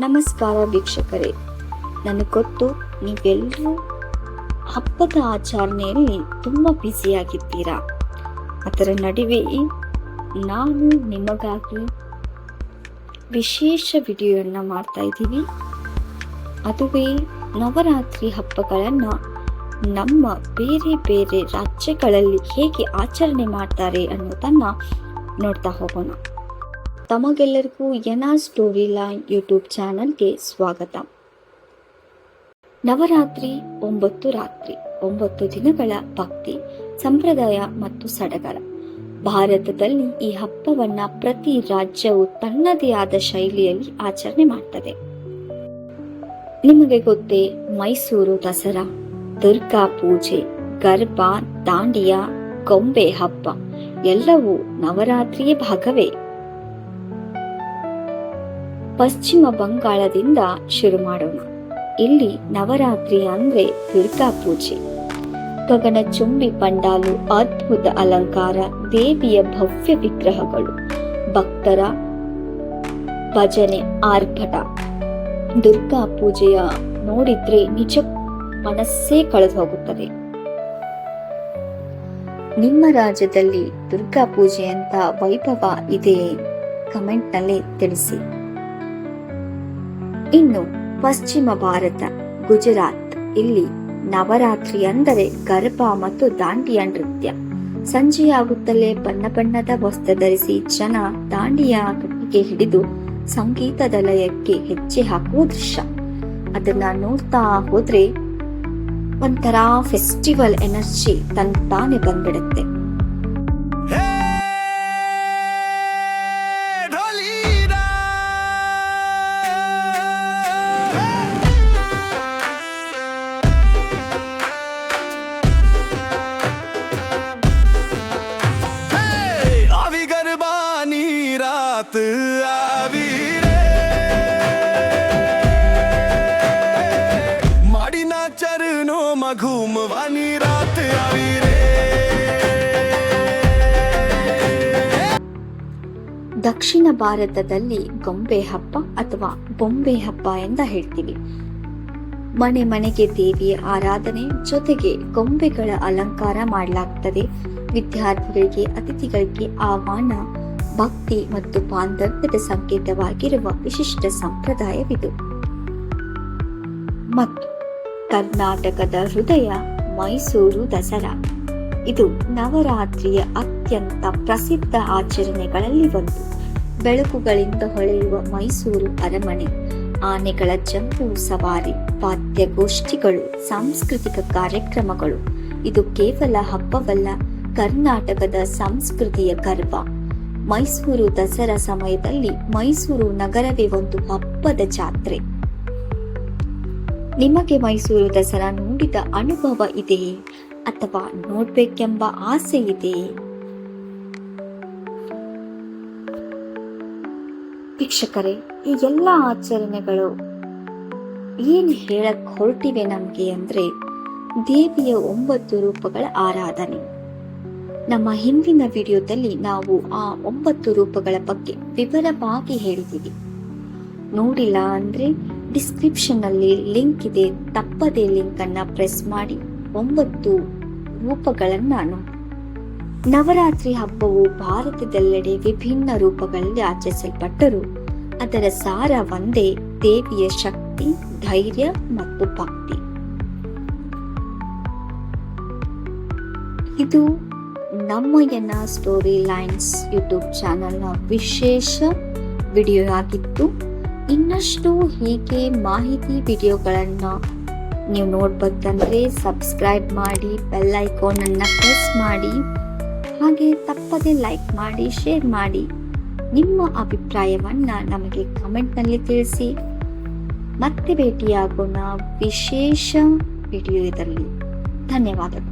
ನಮಸ್ಕಾರ ವೀಕ್ಷಕರೇ. ನನಗೆ ಗೊತ್ತು ನೀವೆಲ್ಲರೂ ಹಬ್ಬದ ಆಚರಣೆಯಲ್ಲಿ ತುಂಬ ಬ್ಯುಸಿಯಾಗಿದ್ದೀರಾ ಅದರ ನಡುವೆ ನಾನು ನಿಮಗಾಗಿ ವಿಶೇಷ ವಿಡಿಯೋವನ್ನು ಮಾಡ್ತಾ ಇದ್ದೀವಿ ಅದುವೇ ನವರಾತ್ರಿ ಹಬ್ಬಗಳನ್ನು ನಮ್ಮ ಬೇರೆ ಬೇರೆ ರಾಜ್ಯಗಳಲ್ಲಿ ಹೇಗೆ ಆಚರಣೆ ಮಾಡ್ತಾರೆ ಅನ್ನೋದನ್ನು ನೋಡ್ತಾ ಹೋಗೋಣ. ತಮಗೆಲ್ಲರಿಗೂ ಎನಾ ಸ್ಟೋರಿ ಲೈನ್ ಯೂಟ್ಯೂಬ್ ಚಾನಲ್ಗೆ ಸ್ವಾಗತ. ನವರಾತ್ರಿ ಒಂಬತ್ತು ರಾತ್ರಿ, ಒಂಬತ್ತು ದಿನಗಳ ಭಕ್ತಿ, ಸಂಪ್ರದಾಯ ಮತ್ತು ಸಡಗರ. ಭಾರತದಲ್ಲಿ ಈ ಹಬ್ಬವನ್ನ ಪ್ರತಿ ರಾಜ್ಯವು ತನ್ನದೇ ಆದ ಶೈಲಿಯಲ್ಲಿ ಆಚರಣೆ ಮಾಡ್ತದೆ. ನಿಮಗೆ ಗೊತ್ತೇ, ಮೈಸೂರು ದಸರಾ, ದುರ್ಗಾ ಪೂಜೆ ಗರ್ಭ ದಾಂಡಿಯಾ, ಗೊಂಬೆ ಹಬ್ಬ, ಎಲ್ಲವೂ ನವರಾತ್ರಿಯ ಭಾಗವೇ. ಪಶ್ಚಿಮ ಬಂಗಾಳದಿಂದ ಶುರು ಮಾಡೋಣ. ಇಲ್ಲಿ ನವರಾತ್ರಿ ಅಂದ್ರೆ ದುರ್ಗಾ ಪೂಜೆ. ಗಗನ ಚುಂಬಿ ಪಂಡಾಲು ಅದ್ಭುತ ಅಲಂಕಾರ, ದೇವಿಯ ಭವ್ಯ ವಿಗ್ರಹಗಳು, ಭಕ್ತರ ಭಜನೆ, ಆರ್ಭಟ. ದುರ್ಗಾ ಪೂಜೆಯ ನೋಡಿದ್ರೆ ನಿಜ ಮನಸ್ಸೇ ಕಳೆದು ಹೋಗುತ್ತದೆ ನಿಮ್ಮ ರಾಜ್ಯದಲ್ಲಿ ದುರ್ಗಾ ಪೂಜೆ ಅಂತ ವೈಭವ ಇದೆಯೇ? ಕಮೆಂಟ್ನಲ್ಲಿ ತಿಳಿಸಿ. ಇನ್ನು ಪಶ್ಚಿಮ ಭಾರತ, ಗುಜರಾತ್, ಇಲ್ಲಿ ನವರಾತ್ರಿ ಅಂದರೆ ಗರ್ಭ ಮತ್ತು ದಾಂಡಿಯಾ ನೃತ್ಯ. ಸಂಜೆಯಾಗುತ್ತಲೇ ಬಣ್ಣ ಬಣ್ಣದ ವಸ್ತ್ರ ಧರಿಸಿ ಜನ ದಾಂಡಿಯ ಕಟ್ಟಿಗೆ ಹಿಡಿದು ಸಂಗೀತದ ಲಯಕ್ಕೆ ಹೆಜ್ಜೆ ಹಾಕುವ ದೃಶ್ಯ. ಅದನ್ನ ನೋಡ್ತಾ ಹೋದ್ರೆ ಒಂಥರ ಫೆಸ್ಟಿವಲ್ ಎನರ್ಜಿ ತಂತಾನೆ ಬಂದ್ಬಿಡುತ್ತೆ. ದಕ್ಷಿಣ ಭಾರತದಲ್ಲಿ ಗೊಂಬೆ ಹಬ್ಬ ಅಥವಾ ಬೊಂಬೆ ಹಬ್ಬ ಎಂದ ಹೇಳ್ತೀವಿ. ಮನೆ ಮನೆಗೆ ದೇವಿಯ ಆರಾಧನೆ ಜೊತೆಗೆ ಗೊಂಬೆಗಳ ಅಲಂಕಾರ ಮಾಡಲಾಗ್ತದೆ. ವಿದ್ಯಾರ್ಥಿಗಳಿಗೆ, ಅತಿಥಿಗಳಿಗೆ ಆಹ್ವಾನ ಭಕ್ತಿ ಮತ್ತು ಬಾಂಧವ್ಯದ ಸಂಕೇತವಾಗಿರುವ ವಿಶಿಷ್ಟ ಸಂಪ್ರದಾಯವಿದು. ಮತ್ತು ಕರ್ನಾಟಕದ ಹೃದಯ ಮೈಸೂರು ದಸರಾ. ಇದು ನವರಾತ್ರಿಯ ಅತ್ಯಂತ ಪ್ರಸಿದ್ಧ ಆಚರಣೆಗಳಲ್ಲಿ ಒಂದು. ಬೆಳಕುಗಳಿಂದ ಹೊಳೆಯುವ ಮೈಸೂರು ಅರಮನೆ, ಆನೆಗಳ ಜಂಬೂ ಸವಾರಿ, ವಾದ್ಯಗೋಷ್ಠಿಗಳು, ಸಾಂಸ್ಕೃತಿಕ ಕಾರ್ಯಕ್ರಮಗಳು. ಇದು ಕೇವಲ ಹಬ್ಬವಲ್ಲ, ಕರ್ನಾಟಕದ ಸಂಸ್ಕೃತಿಯ ಗರ್ವ. ಮೈಸೂರು ದಸರಾ ಸಮಯದಲ್ಲಿ ಮೈಸೂರು ನಗರವೇ ಒಂದು ಹಬ್ಬದ ಜಾತ್ರೆ. ನಿಮಗೆ ಮೈಸೂರು ದಸರಾ ನೋಡಿದ ಅನುಭವ ಇದೆಯೇ? ಅಥವಾ ನೋಡ್ಬೇಕೆಂಬ ಆಸೆ ಇದೆಯೇ? ವೀಕ್ಷಕರೇ, ಈ ಎಲ್ಲ ಆಚರಣೆಗಳು ಏನು ಹೇಳಕ್ ಹೊರಟಿವೆ ನಮಗೆ ಅಂದ್ರೆ ದೇವಿಯ ಒಂಬತ್ತು ರೂಪಗಳ ಆರಾಧನೆ. ನಮ್ಮ ಹಿಂದಿನ ವಿಡಿಯೋದಲ್ಲಿ ನಾವು ಆ ಒಂಬತ್ತು ರೂಪಗಳ ಬಗ್ಗೆ ವಿವರವಾಗಿ ಹೇಳಿದ್ದೀವಿ. ನೋಡಿಲ್ಲ ಅಂದ್ರೆ ಡಿಸ್ಕ್ರಿಪ್ಷನ್ ಅಲ್ಲಿ ಲಿಂಕ್ ಇದೆ. ತಪ್ಪದೇ ಲಿಂಕ್ ಅನ್ನ ಪ್ರೆಸ್ ಮಾಡಿ ಒಂಬತ್ತು ರೂಪಗಳನ್ನ ನೋಡಿ. ನವರಾತ್ರಿ ಹಬ್ಬವು ಭಾರತದೆಲ್ಲೆಡೆ ವಿಭಿನ್ನ ರೂಪಗಳಲ್ಲಿ ಆಚರಿಸಲ್ಪಟ್ಟರು. ಅದರ ಸಾರ ಒಂದೇ, ದೇವಿಯ ಶಕ್ತಿ, ಧೈರ್ಯ ಮತ್ತು ಭಕ್ತಿ. ಇದು ನಮ್ಮ ಎನ್ನ ಸ್ಟೋರಿ ಲೈನ್ಸ್ ಯೂಟ್ಯೂಬ್ ಚಾನಲ್ನ ವಿಶೇಷ ವಿಡಿಯೋ ಆಗಿತ್ತು ಇನ್ನಷ್ಟು ಹೀಗೆ ಮಾಹಿತಿ ವಿಡಿಯೋಗಳನ್ನು ನೀವು ನೋಡ್ಬೇಕಂದ್ರೆ ಸಬ್ಸ್ಕ್ರೈಬ್ ಮಾಡಿ ಬೆಲ್ ಐಕಾನನ್ನು ಪ್ರೆಸ್ ಮಾಡಿ, ಹಾಗೆ ತಪ್ಪದೆ ಲೈಕ್ ಮಾಡಿ ಶೇರ್ ಮಾಡಿ. ನಿಮ್ಮ ಅಭಿಪ್ರಾಯವನ್ನು ನಮಗೆ ಕಮೆಂಟ್ನಲ್ಲಿ ತಿಳಿಸಿ. ಮತ್ತೆ ಭೇಟಿಯಾಗೋಣ ವಿಶೇಷ ವಿಡಿಯೋ ಇದರಲ್ಲಿ. ಧನ್ಯವಾದಗಳು.